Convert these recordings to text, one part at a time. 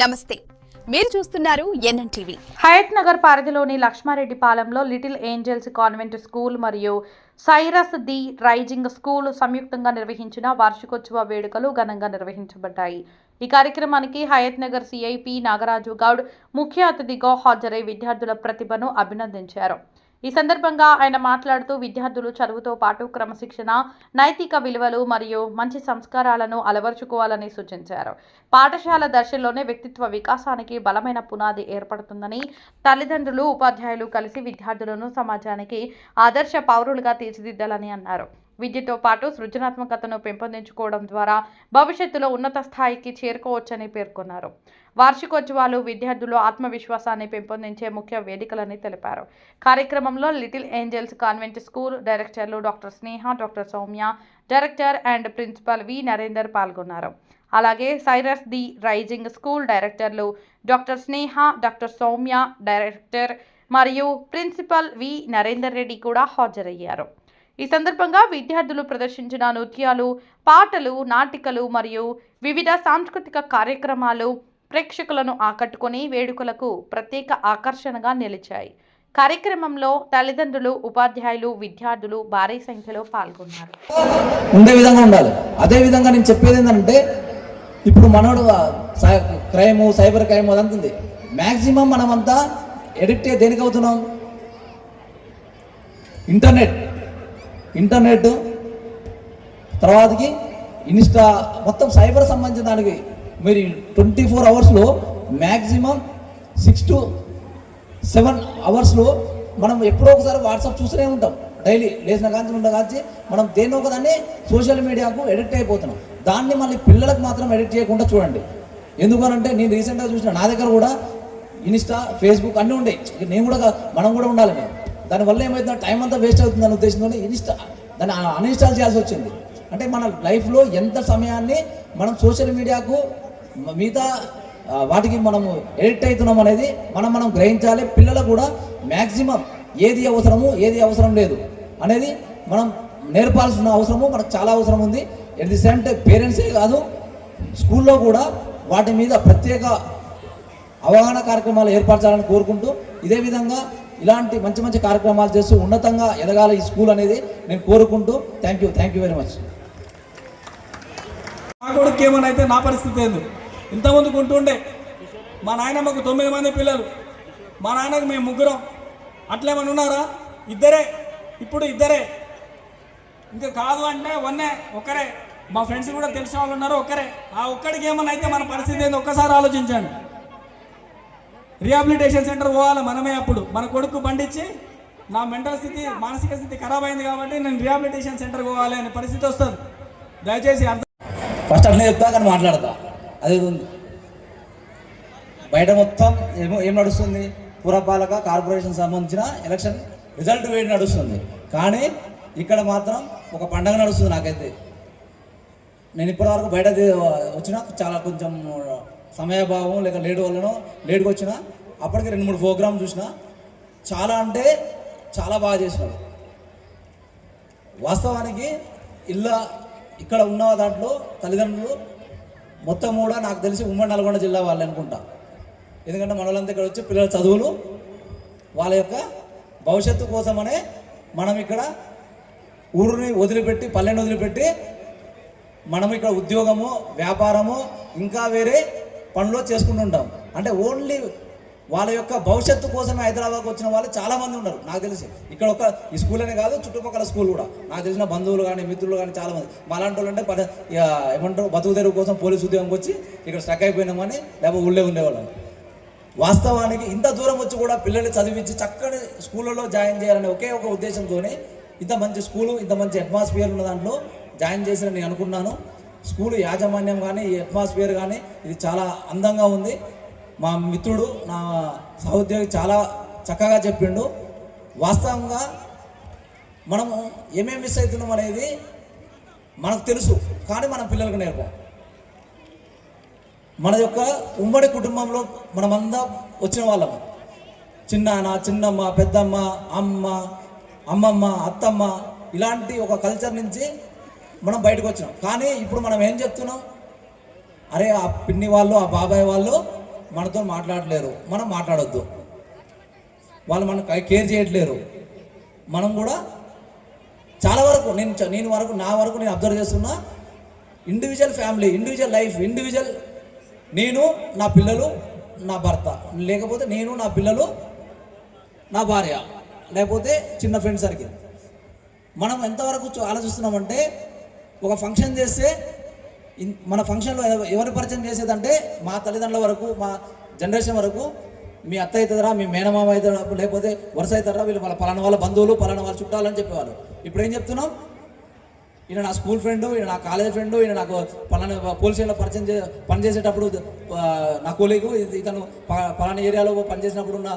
నమస్తే. మీరు చూస్తున్నారు ఎన్ఎన్టీవీ హయత్ నగర్ పరిధిలోని లక్ష్మారెడ్డి పాలెంలో లిటిల్ ఏంజల్స్ కాన్వెంట్ స్కూల్ మరియు సైరస్ ది రైజింగ్ స్కూల్ సంయుక్తంగా నిర్వహించిన వార్షికోత్సవ వేడుకలు ఘనంగా నిర్వహించబడ్డాయి. ఈ కార్యక్రమానికి హయత్ నగర్ సిఐపి నాగరాజు గౌడ్ ముఖ్య అతిథిగా హాజరై విద్యార్థుల ప్రతిభను అభినందించారు. ఈ సందర్భంగా ఆయన మాట్లాడుతూ విద్యార్థులు చదువుతో పాటు క్రమశిక్షణ నైతిక విలువలు మరియు మంచి సంస్కారాలను అలవర్చుకోవాలని సూచించారు. పాఠశాల దశలోనే వ్యక్తిత్వ వికాసానికి బలమైన పునాది ఏర్పడుతుందని తల్లిదండ్రులు ఉపాధ్యాయులు కలిసి విద్యార్థులను సమాజానికి ఆదర్శ పౌరులుగా తీర్చిదిద్దాలని అన్నారు. విద్యతో పాటు సృజనాత్మకతను పెంపొందించుకోవడం ద్వారా భవిష్యత్తులో ఉన్నత స్థాయికి చేరుకోవచ్చని పేర్కొన్నారు. వార్షికోత్సవాలు విద్యార్థులు ఆత్మవిశ్వాసాన్ని పెంపొందించే ముఖ్య వేదికలని తెలిపారు. కార్యక్రమంలో లిటిల్ ఏంజల్స్ కాన్వెంట్ స్కూల్ డైరెక్టర్లు doctor Sneha doctor Soumya director and principal V. Narender పాల్గొన్నారు. అలాగే సైరస్ ది రైజింగ్ స్కూల్ డైరెక్టర్లు doctor Sneha doctor Soumya director మరియు ప్రిన్సిపల్ వి. నరేందర్ రెడ్డి కూడా హాజరయ్యారు. ఈ సందర్భంగా విద్యార్థులు ప్రదర్శించిన నృత్యాలు పాటలు నాటికలు మరియు వివిధ సాంస్కృతిక కార్యక్రమాలు ప్రేక్షకులను ఆకట్టుకొని వేడుకలకు ప్రత్యేక ఆకర్షణగా నిలిచాయి. కార్యక్రమంలో తల్లిదండ్రులు ఉపాధ్యాయులు విద్యార్థులు భారీ సంఖ్యలో పాల్గొన్నారు. ఉండే విధంగా ఉండాలి. అదే విధంగా నేను చెప్పేది ఏంటంటే ఇప్పుడు మనోడు క్రైమ్ సైబర్ క్రైమ్ అదంతుంది. మ్యాక్సిమం మనమంతా ఎడిక్ట్ దేనికి అవుతున్నాం ఇంటర్నెట్. ఇంటర్నెట్ తర్వాతకి ఇన్స్టా మొత్తం సైబర్ సంబంధించిన దానికి. మీరు ట్వంటీ ఫోర్ అవర్స్లో మ్యాక్సిమం సిక్స్ టు సెవెన్ అవర్స్లో మనం ఎప్పుడో ఒకసారి వాట్సాప్ చూస్తూనే ఉంటాం. డైలీ లేచిన కాంచి ఉండ కాంచి మనం దేన్నో ఒకదాన్ని సోషల్ మీడియాకు ఎడిక్ట్ అయిపోతున్నాం. దాన్ని మళ్ళీ పిల్లలకు మాత్రం ఎడిక్ట్ చేయకుండా చూడండి. ఎందుకనంటే నేను రీసెంట్గా చూసిన నా దగ్గర కూడా ఇన్స్టా ఫేస్బుక్ అన్నీ ఉండేవి నేను కూడా మనం కూడా ఉండాలి నేను దానివల్ల ఏమవుతుందో టైం అంతా వేస్ట్ అవుతుందనే ఉద్దేశంతో ఇన్స్టా దాన్ని అన్ఇన్స్టాల్ చేయాల్సి వచ్చింది. అంటే మన లైఫ్లో ఎంత సమయాన్ని మనం సోషల్ మీడియాకు మిగతా వాటికి మనము ఎడిక్ట్ అవుతున్నాం అనేది మనం మనం గ్రహించాలి. పిల్లలు కూడా మ్యాక్సిమం ఏది అవసరము ఏది అవసరం లేదు అనేది మనం నేర్పాల్సిన అవసరము మనకు చాలా అవసరం ఉంది. ఎట్ ది సేమ్ టైం పేరెంట్సే కాదు స్కూల్లో కూడా వాటి మీద ప్రత్యేక అవగాహన కార్యక్రమాలు ఏర్పరచాలని కోరుకుంటూ ఇదే విధంగా ఇలాంటి మంచి మంచి కార్యక్రమాలు చేస్తూ ఉన్నతంగా ఎదగాలి ఈ స్కూల్ అనేది నేను కోరుకుంటూ thank you thank you very much నా కొడుకు ఏమని అయితే నా పరిస్థితి ఏంది? ఇంతకుముందు ఉంటుండే మా నాయనమ్మకు తొమ్మిది మంది పిల్లలు. మా నాన్నకు మేము ముగ్గురం. అట్లేమని ఉన్నారా? ఇద్దరే. ఇప్పుడు ఇద్దరే. ఇంకా కాదు అంటే వన్నే ఒక్కరే. మా ఫ్రెండ్స్ కూడా తెలిసిన వాళ్ళు ఉన్నారు ఒక్కరే. ఆ ఒక్కడికి ఏమన్నా అయితే మన పరిస్థితి ఏంది? ఒక్కసారి ఆలోచించండి. రిహాబిలిటేషన్ సెంటర్ పోవాలి మనమే అప్పుడు? మన కొడుకు బండిచ్చి నా మెంటల్ స్థితి మానసిక స్థితి ఖరాబ్ అయింది కాబట్టి నేను రిహాబిలిటేషన్ సెంటర్ పోవాలి అనే పరిస్థితి వస్తుంది. దయచేసి అర్థం ఫస్ట్ అట్లనే చెప్తా కానీ మాట్లాడతా. అదే ఉంది. బయట మొత్తం ఏమో ఏం నడుస్తుంది? పురపాలక కార్పొరేషన్ సంబంధించిన ఎలక్షన్ రిజల్ట్ వేడి నడుస్తుంది. కానీ ఇక్కడ మాత్రం ఒక పండగ నడుస్తుంది నాకైతే. నేను ఇప్పటివరకు బయట వచ్చిన చాలా కొంచెం సమయభావం లేక లేట్ వల్లనో లేట్గా వచ్చిన అప్పటికి రెండు మూడు ప్రోగ్రామ్ చూసిన చాలా అంటే చాలా బాగా చేసినాడు వాస్తవానికి ఇళ్ళ ఇక్కడ ఉన్న దాంట్లో తల్లిదండ్రులు మొత్తం కూడా నాకు తెలిసి ఉమ్మడి నల్గొండ జిల్లా వాళ్ళు అనుకుంటా. ఎందుకంటే మన వాళ్ళంతా ఇక్కడ వచ్చి పిల్లల చదువులు వాళ్ళ యొక్క భవిష్యత్తు కోసమనే మనం ఇక్కడ ఊరిని వదిలిపెట్టి పల్లెని వదిలిపెట్టి మనం ఇక్కడ ఉద్యోగము వ్యాపారము ఇంకా వేరే పనులు చేసుకుంటుంటాం అంటే ఓన్లీ వాళ్ళ యొక్క భవిష్యత్తు కోసమే హైదరాబాద్కి వచ్చిన వాళ్ళు చాలామంది ఉన్నారు. నాకు తెలిసి ఇక్కడ ఒక ఈ స్కూల్ అనే కాదు చుట్టుపక్కల స్కూల్ కూడా. నాకు తెలిసిన బంధువులు కానీ మిత్రులు కానీ చాలామంది. మాలాంటి వాళ్ళు అంటే పద ఏమంటారు బతుకు తెరువు కోసం పోలీసు ఉద్యోగంకి వచ్చి ఇక్కడ స్ట్రక్ అయిపోయినామని లేకపోతే ఊళ్ళే ఉండేవాళ్ళం. వాస్తవానికి ఇంత దూరం వచ్చి కూడా పిల్లల్ని చదివించి చక్కని స్కూళ్ళలో జాయిన్ చేయాలనే ఒకే ఒక ఉద్దేశంతోనే ఇంత మంచి స్కూలు ఇంత మంచి అట్మాస్ఫియర్ ఉన్న దాంట్లో జాయిన్ చేసిన నేను అనుకున్నాను. స్కూల్ యాజమాన్యం కానీ ఈ అట్మాస్ఫియర్ కానీ ఇది చాలా అందంగా ఉంది. మా మిత్రుడు నా సహోద్యోగి చాలా చక్కగా చెప్పిండు. వాస్తవంగా మనము ఏమేమి మిస్ అవుతున్నాం అనేది మనకు తెలుసు కానీ మనం పిల్లలకు నేర్పం. మన యొక్క ఉమ్మడి కుటుంబంలో మనమంతా వచ్చిన వాళ్ళము చిన్నాన్న చిన్నమ్మ పెద్దమ్మ అమ్మ అమ్మమ్మ అత్తమ్మ ఇలాంటి ఒక కల్చర్ నుంచి మనం బయటకు వచ్చినాం. కానీ ఇప్పుడు మనం ఏం చెప్తున్నాం? అరే ఆ పిన్ని వాళ్ళు ఆ బాబాయ్ వాళ్ళు మనతో మాట్లాడలేరు. మనం మాట్లాడొద్దు. వాళ్ళు మనం కేర్ చేయట్లేరు. మనం కూడా చాలా వరకు నేను నేను వరకు నా వరకు నేను అబ్జర్వ్ చేస్తున్నా individual family individual life individual నేను నా పిల్లలు నా భర్త. లేకపోతే నేను నా పిల్లలు నా భార్య. లేకపోతే చిన్న ఫ్రెండ్ సర్కిల్ మనం ఎంతవరకు ఆలోచిస్తున్నామంటే ఒక ఫంక్షన్ చేస్తే మన ఫంక్షన్లో ఎవరి పరిచయం చేసేదంటే మా తల్లిదండ్రుల వరకు మా జనరేషన్ వరకు మీ అత్త అవుతుందరా మీ మేనమామ అవుతారా లేకపోతే వరుస అవుతారా వీళ్ళు వాళ్ళ పలానా వాళ్ళ బంధువులు పలానా వాళ్ళ చుట్టాలు అని చెప్పేవాళ్ళు. ఇప్పుడు ఏం చెప్తున్నాం? ఈయన నా స్కూల్ ఫ్రెండ్ ఈయన నా కాలేజ్ ఫ్రెండ్ ఈయన నాకు పలానా పోలీస్ స్టేషన్లో పరిచయం చే పని చేసేటప్పుడు నా కొలీగు ఇతను పలానా ఏరియాలో పనిచేసినప్పుడు ఉన్న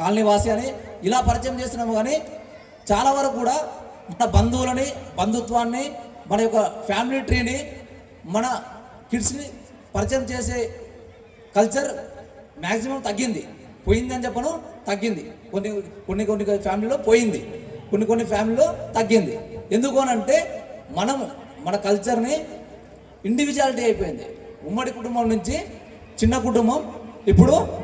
కాలనీ వాసి అని ఇలా పరిచయం చేస్తున్నాము. కానీ చాలా వరకు కూడా మన బంధువులని బంధుత్వాన్ని మన యొక్క ఫ్యామిలీ ట్రీని మన కిడ్స్ని పరిచయం చేసే కల్చర్ మ్యాక్సిమం తగ్గింది. పోయింది అని చెప్పను తగ్గింది. కొన్ని కొన్ని కొన్ని ఫ్యామిలీలో పోయింది. కొన్ని కొన్ని ఫ్యామిలీలో తగ్గింది. ఎందుకు అని అంటే మనం మన కల్చర్ని ఇండివిజువాలిటీ అయిపోయింది. ఉమ్మడి కుటుంబం నుంచి చిన్న కుటుంబం ఇప్పుడు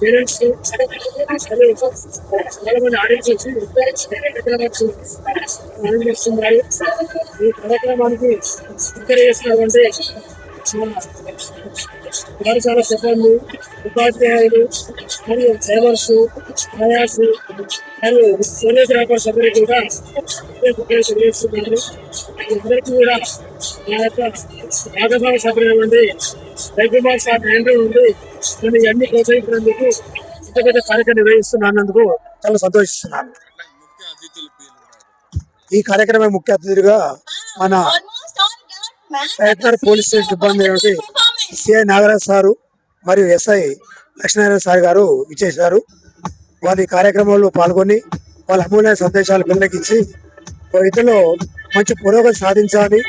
పేరెంట్స్ చాలా మంది ఆడియన్స్ ఆనందిస్తున్నారు ఈ కార్యక్రమానికి ఇక్కడ వారు చాలా సిబ్బంది ఉపాధ్యాయులు మరియు సేవర్స్ ప్రయాస్ మరియు సోనియోగ్రాఫర్స్ అందరికీ కూడా ప్రత్యేక అందరికీ కూడా నా యొక్క రాజభవన సభ్యులు నుండి రవికుమార్ సార్ ఆండ్రూ నుండి నేను ఇవన్నీ ప్రోత్సహించినందుకు ఇంత పెద్ద కార్యక్రమం నిర్వహిస్తున్నందుకు చాలా సంతోషిస్తున్నాను ఈ కార్యక్రమం ముఖ్య అతిథిగా మన ప్రయత్నాలు పోలీస్ స్టేషన్ సిబ్బంది అయినటువంటి సిఐ నాగరాజ్ సారు మరియు ఎస్ఐ లక్ష్మీనారాయణ సార్ గారు ఇచ్చేశారు వారి కార్యక్రమంలో పాల్గొని వాళ్ళ అమూల్య సందేశాలు పిల్లలకిచ్చి విద్యలో మంచి పురోగతి సాధించాలి.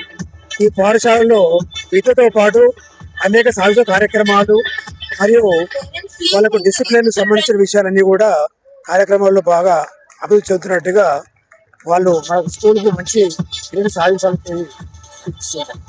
ఈ పాఠశాలలో విద్యతో పాటు అనేక సాహిత్య కార్యక్రమాలు మరియు వాళ్ళకు డిసిప్లిన్ సంబంధించిన విషయాలన్నీ కూడా కార్యక్రమాల్లో బాగా అభివృద్ధి చెందుతున్నట్టుగా వాళ్ళు మన స్కూల్కి మంచి సాధించాలని seven.